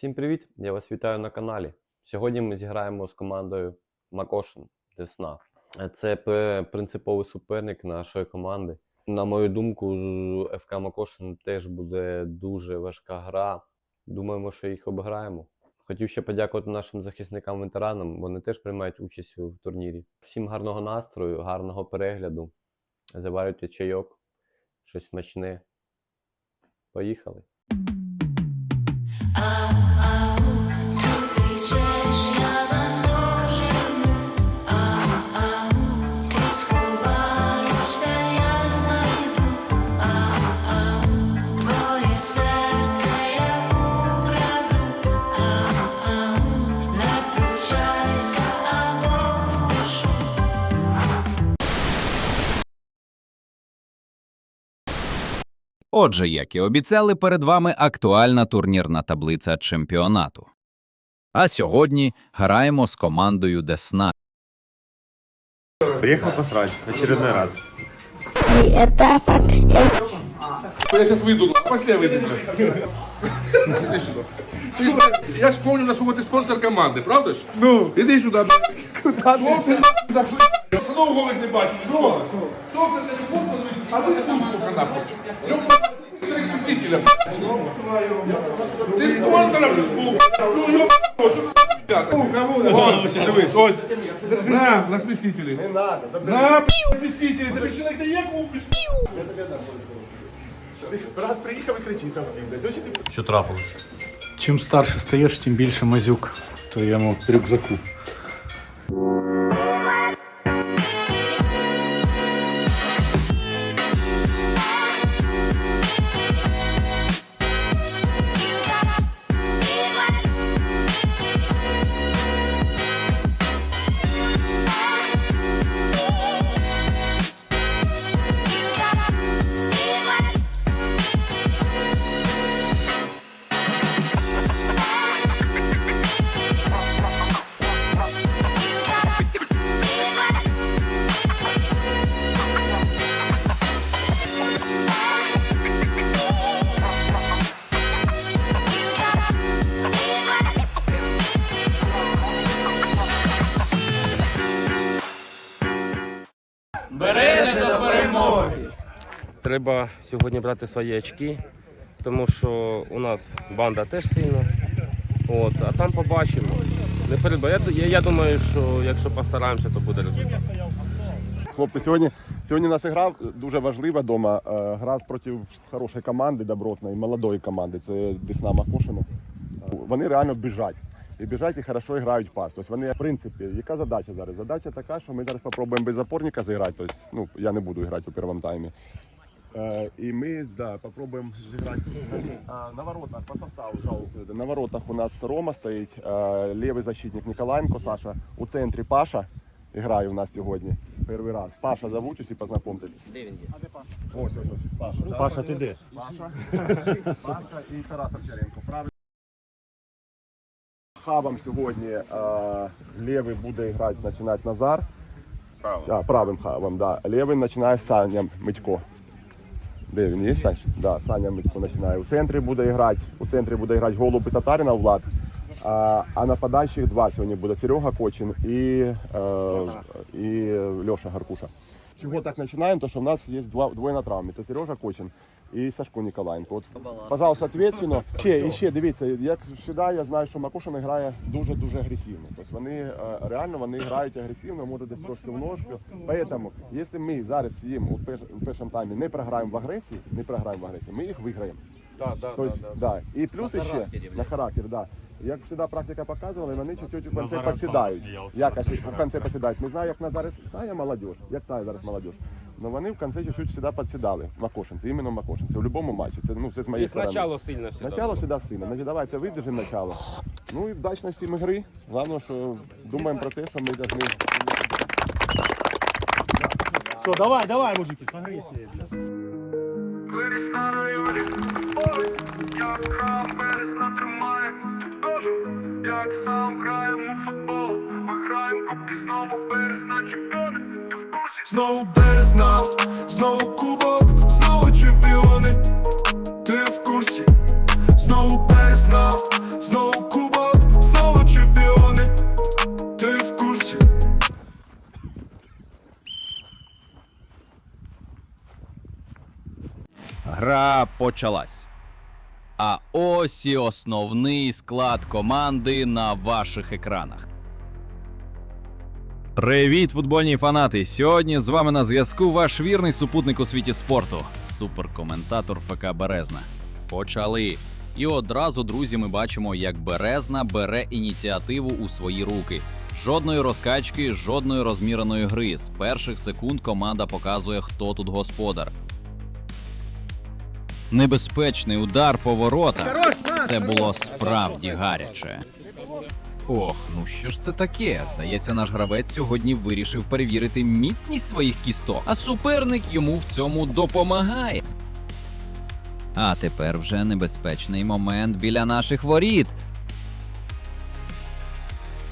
Всім привіт! Я вас вітаю на каналі. Сьогодні ми зіграємо з командою Макошин Десна. Е, Це принциповий суперник нашої команди. На мою думку, з ФК Макошин теж буде дуже важка гра. Думаємо, що їх обіграємо. Хотів ще подякувати нашим захисникам-ветеранам. Вони теж приймають участь в турнірі. Всім гарного настрою, гарного перегляду. Заварюйте чайок, щось смачне. Поїхали! Отже, як і обіцяли, перед вами актуальна турнірна таблиця чемпіонату. А сьогодні граємо з командою Десна. Приехал посрать, очередной раз. Я сейчас выйду, пошли выйду. Иди сюда. Ты ж, я ж помню, насколько ты спонсор команды, правда ж? Ну. Иди сюда. Куда Що ти за хуй? Я все одно голих не бачу. Що? Що ти не спонсор? А ти спонсор нахуй. Люба, три спасителя. Ти спонсором же ж був. Ну, йо, що ти Ось, дивись, ось. На, на смесителі. Не надо, На, смесителі. Тобі чоловік дає купиш? Раз приїхав і кричиш там всім, блядь. Очі ти Чим старше стаєш, тим більше мазюк в твоєму рюкзаку. Треба сьогодні брати свої очки, тому що у нас банда теж сильна. От, а там побачимо. Не передба. Я, я, думаю, що якщо постараємося, то буде результат. Хлопці, сьогодні, сьогодні у нас гра дуже важлива вдома. Е, Гра проти хорошої команди, добротної, молодої команди. Це Десна Макушина. Е, Вони реально біжать. І біжать і хорошо грають пас. Тобто вони, в принципі, яка задача зараз? Задача така, що ми зараз спробуємо без опорника зіграти. Тобто, ну, я не буду грати у першому таймі. Е, І ми да, попробуємо зіграти А, на воротах по составу. жалко. На воротах у нас Рома стоїть, е, лівий защитник Ніколаєнко Саша. У центрі Паша грає у нас сьогодні. Перший раз. Паша зовутесь і познайомтесь. Де він є? Ось, ось, ось. Паша. да? Паша, ти де? Паша. Паша і Тарас Овчаренко. Правий. Хабом сьогодні е, лівий буде грати, починати Назар. Правим. А, правим хабом, да. Лівий починає Саня Митько. Де він є, Сань? Да, Саня Митько починає. У центрі буде грати, у центрі буде грати Голуб і Татарина Влад. А, а нападаючих два сьогодні буде Серега Кочин і, е, і Льоша Гаркуша. Чого так починаємо? Тому що в нас є два, двоє на травмі. Це Сережа Кочин і Сашко Ніколаєнко. От, пожалуйста, ответственно. Ще, і ще, дивіться, як завжди, я знаю, що Макушин грає дуже-дуже агресивно. Тобто вони е, реально вони грають агресивно, може десь трошки в ножку. Поэтому, якщо ми зараз їм у, першому таймі не програємо в агресії, не програємо в агресії, ми їх виграємо. Да, да, Тобто, да, І плюс ще на характер, да. Як завжди практика показувала, вони чуть-чуть у кінці підсідають. Якось в кінці підсідають. Не знаю, як на зараз стає молодь, як це зараз молодь. Но вони в кінці чуть-чуть сюди підсідали. Макошинці, іменно Макошинці. В будь-якому матчі. Це, ну, це з моєї І сторони. спочатку сильно все. Начало всегда сильно. Значить, давайте видержимо начало. Ну і вдачності ми гри. Головне, що думаємо про те, що ми повинні... Що, давай, давай, мужики, з агресією. Як храм березна тримає тут кожу, як сам граємо футбол, ми граємо кубки знову знову березна, знову кубок, знову чемпіони, ти в курсі, знову березна, знову кубок, знову чемпіони, ти в курсі. Гра почалась. А ось і основний склад команди на ваших екранах. Привіт, футбольні фанати! Сьогодні з вами на зв'язку ваш вірний супутник у світі спорту, суперкоментатор ФК Березна. Почали. І одразу, друзі, ми бачимо, як Березна бере ініціативу у свої руки. Жодної розкачки, жодної розміреної гри. З перших секунд команда показує, хто тут господар. Небезпечний удар по воротах. Це було справді гаряче. Ох, ну що ж це таке? Здається, наш гравець сьогодні вирішив перевірити міцність своїх кісток, а суперник йому в цьому допомагає. А тепер вже небезпечний момент біля наших воріт.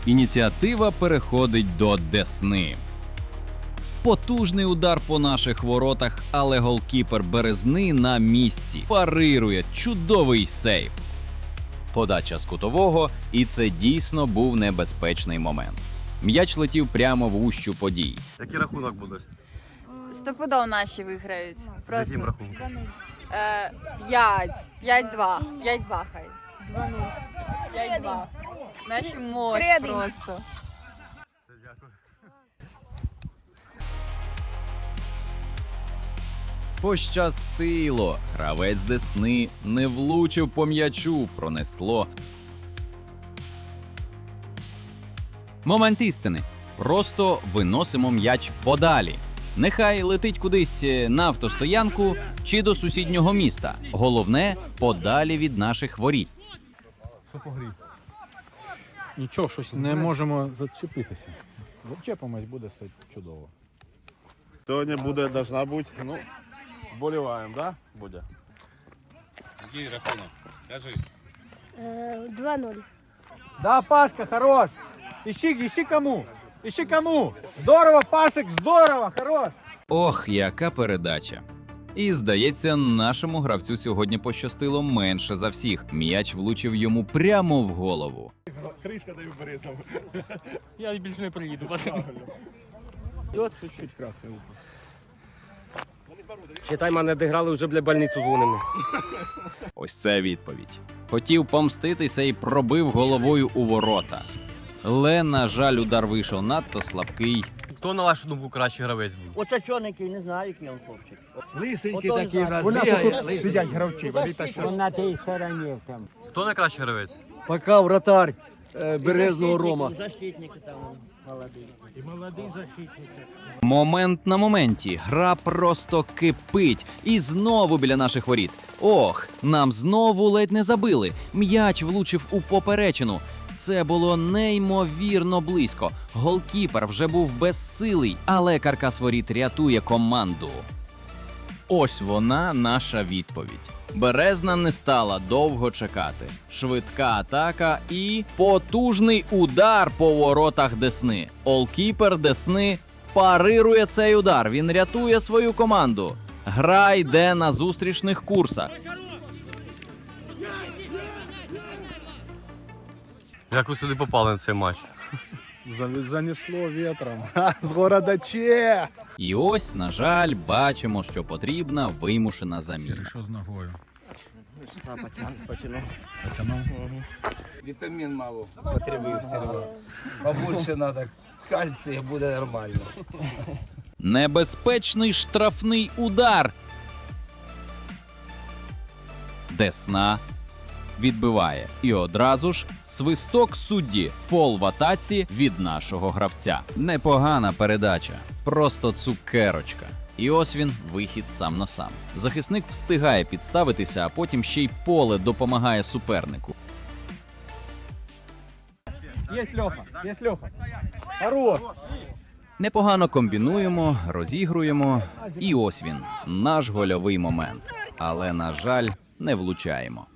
Ініціатива переходить до Десни. Потужний удар по наших воротах, але голкіпер Березни на місці парирує чудовий сейв. Подача з кутового, і це дійсно був небезпечний момент. М'яч летів прямо в ущу подій. Який рахунок буде? Стопудов наші виграють. З яким рахунком? Е, 5, 5-2, 5-2 хай. 2-0. 5-2. Наші мощь просто. Пощастило. Гравець Десни не влучив по м'ячу, пронесло. Момент істини. Просто виносимо м'яч подалі. Нехай летить кудись е, на автостоянку чи до сусіднього міста. Головне подалі від наших воріт. Нічого, щось не можемо зачепитися. Зачепимось, буде все чудово. Сьогодні буде, должна бути, ну, вболіваємо, да, Будя? Який рахунок? Кажи. 2-0. Да, Пашка, хорош! Ищи, ищи кому! Ищи кому! Здорово, Пашек, здорово, хорош! Ох, яка передача. І здається, нашому гравцю сьогодні пощастило менше за всіх. М'яч влучив йому прямо в голову. Кришка даю Борисов. Я більше не приїду. І от чуть-чуть краска. Считай, мене дограли, вже бля больницю дзвонимо. Ось це відповідь. Хотів помститися і пробив головою у ворота. Але, на жаль, удар вийшов надто слабкий. Хто на вашу думку кращий гравець був? Оце чорненький, не знаю, який він хлопчик. Лисенький Ото такий в нас так. бігає. Сидять гравці, вони так Він на тій стороні там. Хто найкращий гравець? Пока вратарь Березного Рома. Защитник там молодий. І молодий защитник. Момент на моменті. Гра просто кипить. І знову біля наших воріт. Ох, нам знову ледь не забили. М'яч влучив у поперечину. Це було неймовірно близько. Голкіпер вже був безсилий, але каркас воріт рятує команду. Ось вона наша відповідь. Березна не стала довго чекати. Швидка атака і потужний удар по воротах Десни. Олкіпер Десни парирує цей удар. Він рятує свою команду. Гра йде на зустрічних курсах. Як ви сюди попали на цей матч? Занесло вітром. З города Че! І ось, на жаль, бачимо, що потрібна вимушена заміна. Що з ногою? Потянув. Потянув? Вітамін мало потребує все одно. Побольше треба кальція, буде нормально. Небезпечний штрафний удар. Десна відбиває. І одразу ж свисток судді фол в атаці від нашого гравця. Непогана передача, просто цукерочка. І ось він вихід сам на сам. Захисник встигає підставитися, а потім ще й поле допомагає супернику. Є Льоха, є Льоха. Хорош! Непогано комбінуємо, розігруємо, і ось він, наш гольовий момент. Але, на жаль, не влучаємо.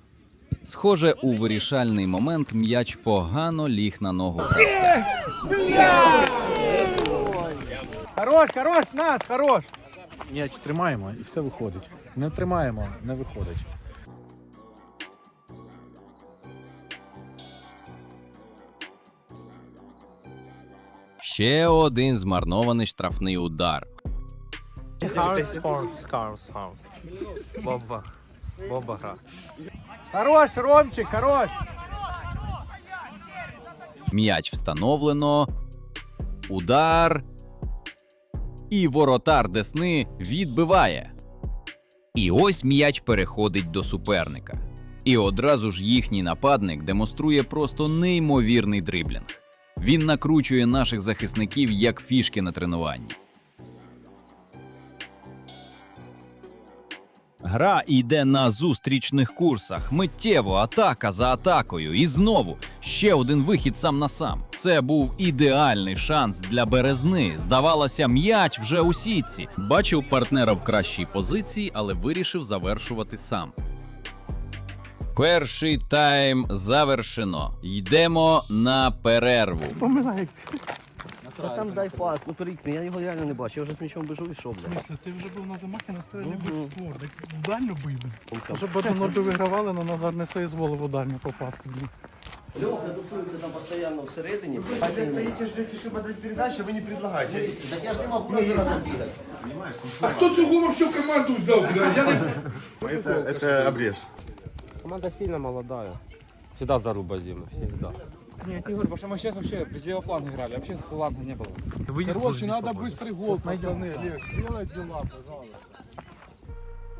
Схоже, у вирішальний момент м'яч погано ліг на ногу. Хорош, хорош, нас, хорош! М'яч тримаємо і все виходить. Не тримаємо, не виходить. Ще один змарнований штрафний удар. House, house, house. Бомба. Бомба гра. Хорош, Ромчик, хорош. М'яч встановлено. Удар. І воротар Десни відбиває. І ось м'яч переходить до суперника. І одразу ж їхній нападник демонструє просто неймовірний дриблінг. Він накручує наших захисників як фішки на тренуванні. Гра йде на зустрічних курсах. Миттєво атака за атакою. І знову ще один вихід сам на сам. Це був ідеальний шанс для березни. Здавалося, м'яч вже у сітці. Бачив партнера в кращій позиції, але вирішив завершувати сам. Перший тайм завершено. Йдемо на перерву. Поминай. Там дай пас, ну перекни, я його реально не бачу, я вже з м'ячом біжу і що, бля. Мисля, ти вже був на замахі на стороні був створ. Так в дальню бив. Вже б одну норду вигравали, але Назар не соізволив у дальню попасти. блін. Льоха тусується там постійно всередині. А вы стоите, ждете, чтобы дать передачу, вы не предлагаете. Так я ж не можу просто разом бігати. А хто цього вообще в команду взяв, бля? Я не... Это, это обрез. Команда сильно молодая. Всегда заруба Дима, всегда. Нет, Игорь, потому что мы сейчас вообще без левого фланга играли. Вообще фланга не было. Выйдешь, Короче, надо быстрый гол, пацаны. Делай дела, пожалуйста.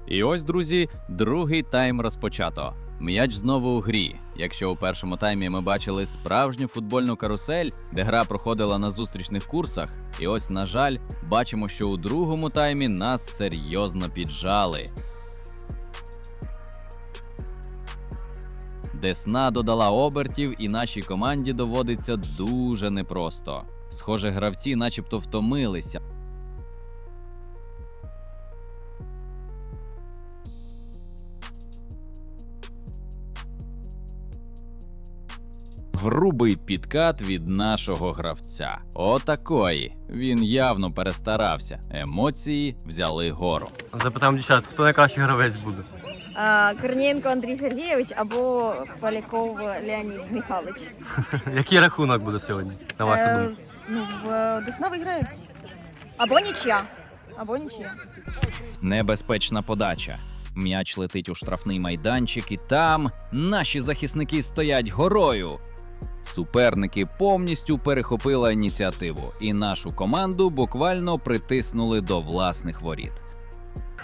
І ось, друзі, другий тайм розпочато. М'яч знову у грі. Якщо у першому таймі ми бачили справжню футбольну карусель, де гра проходила на зустрічних курсах, і ось, на жаль, бачимо, що у другому таймі нас серйозно піджали. Десна додала обертів, і нашій команді доводиться дуже непросто. Схоже, гравці начебто втомилися. Грубий підкат від нашого гравця. Отакої. Він явно перестарався. Емоції взяли гору. Запитаємо дівчат, хто найкращий гравець буде? Корнієнко Андрій Сергійович або Поляков Леонід Михайлович. Який рахунок буде сьогодні, на вашу Е, думку? ну, в Десна виграє. Або нічия. Або нічия. Небезпечна подача. М'яч летить у штрафний майданчик, і там наші захисники стоять горою. Суперники повністю перехопили ініціативу, і нашу команду буквально притиснули до власних воріт.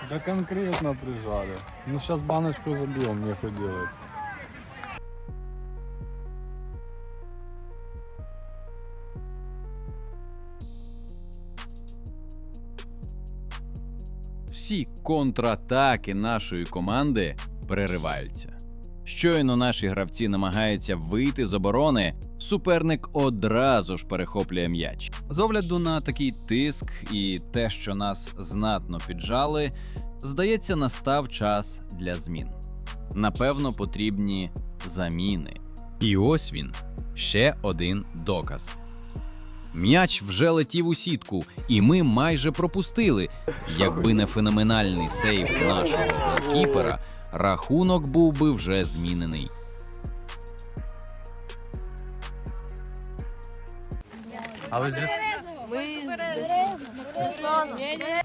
Да конкретно прижали. Ну сейчас баночку забьем, нехуй делать. Всі контратаки нашої команди перериваються. Щойно наші гравці намагаються вийти з оборони, суперник одразу ж перехоплює м'яч. З огляду на такий тиск і те, що нас знатно піджали, здається, настав час для змін. Напевно, потрібні заміни. І ось він ще один доказ. М'яч вже летів у сітку, і ми майже пропустили. Якби не феноменальний сейф нашого голкіпера, рахунок був би вже змінений. Але здесь Ми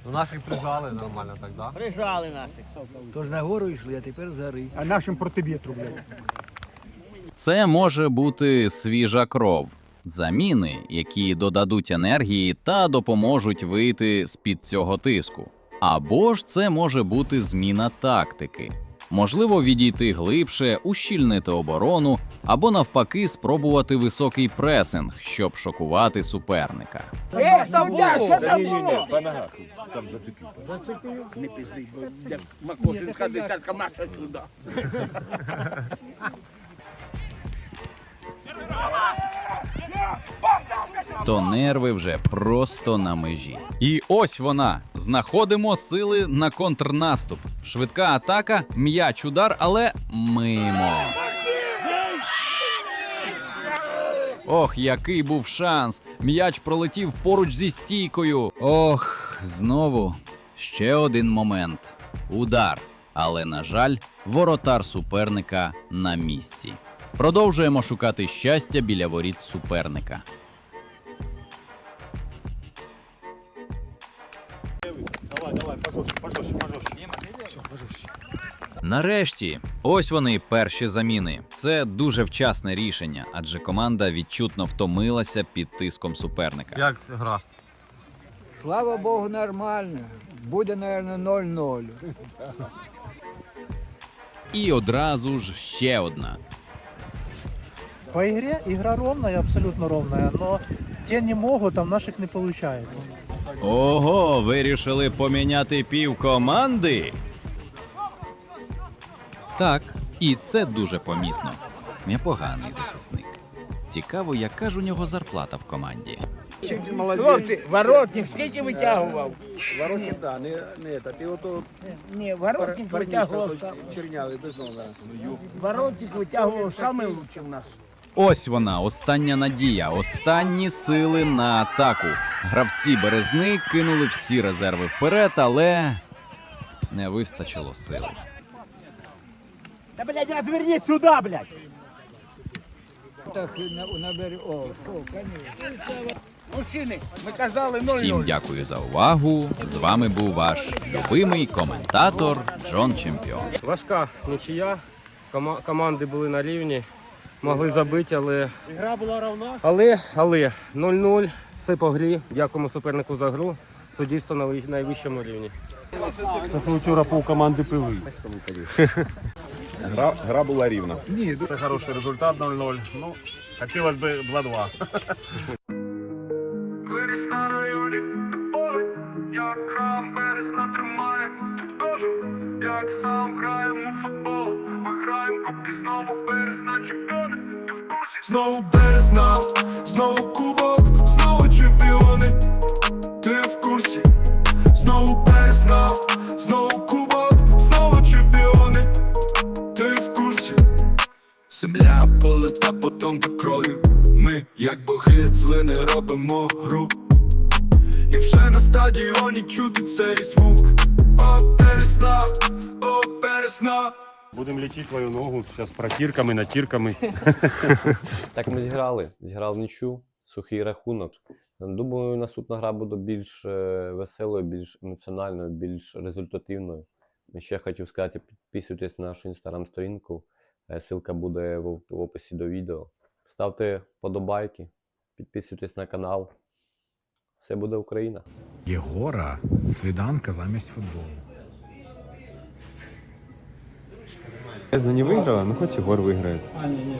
ну, наших прижали нормально так, да? Прижали наших. Тож на гору йшли, а тепер з гори. А нашим проти вітру, блядь. Це може бути свіжа кров, заміни, які додадуть енергії та допоможуть вийти з під цього тиску. Або ж це може бути зміна тактики. Можливо, відійти глибше, ущільнити оборону, або навпаки спробувати високий пресинг, щоб шокувати суперника. Е, там Не-не-не, по ногах там зацепив. Зацепив. Не пізди, бо як Макошинська десятка наша сюди. то нерви вже просто на межі. І ось вона. Знаходимо сили на контрнаступ. Швидка атака, м'яч удар, але мимо. Ох, який був шанс! М'яч пролетів поруч зі стійкою. Ох, знову ще один момент. Удар. Але, на жаль, воротар суперника на місці. Продовжуємо шукати щастя біля воріт суперника. Нарешті, ось вони перші заміни. Це дуже вчасне рішення, адже команда відчутно втомилася під тиском суперника. Як гра? Слава Богу, нормально. Буде, мабуть, 0-0. І одразу ж ще одна. По игре игра ровная, абсолютно ровная, но те не могут, а в наших не получается. Ого, вирішили поміняти пів команди. Так, і це дуже помітно. Непоганий захисник. Цікаво, яка ж у нього зарплата в команді. Хлопці, воротник скільки витягував? Воротник, да, не, не это. Ти ото Ні, воротник витягував. чернявий без номера. Воротник витягував саме лучше в нас. Ось вона, остання надія, останні сили на атаку. Гравці березни кинули всі резерви вперед, але не вистачило сил. Та, блядь, отвернись сюди, блядь! Так, набери, о. Мужчини, ми казали 0-0. Всім дякую за увагу. З вами був ваш любимий коментатор Джон Чемпіон. Важка нічия. Кома- команди були на рівні, могли забити, але. Игра була равна. Але, але 0-0, все по грі. Дякуємо супернику за гру. Це дійсно на найвищому рівні. Вчора пол команди пили. Гра, гра була рівна. Це хороший результат 0-0. Ну, хотілося б 2-2. Знову березна, знову кубок, знову чемпіони. Ти в курсі? Знову березна, знову кубок, знову чемпіони. Ти в курсі? Земля полита потомка кров'ю. Ми, як боги, злини робимо гру. І вже на стадіоні чути цей звук. О, пересна, о, пересна. Будемо лічити твою ногу зараз протірками, натірками. Так ми зіграли. Зіграли нічу, сухий рахунок. Думаю, наступна гра буде більш е, веселою, більш емоціональною, більш результативною. Ще хотів сказати, підписуйтесь на нашу інстаграм-сторінку. Е, Ссылка буде в в описі до відео. Ставте подобайки, підписуйтесь на канал. Все буде Україна! Єгора свіданка замість футболу. Не виграла, ну хоч Ігор виграє. А, ні, ні, ні.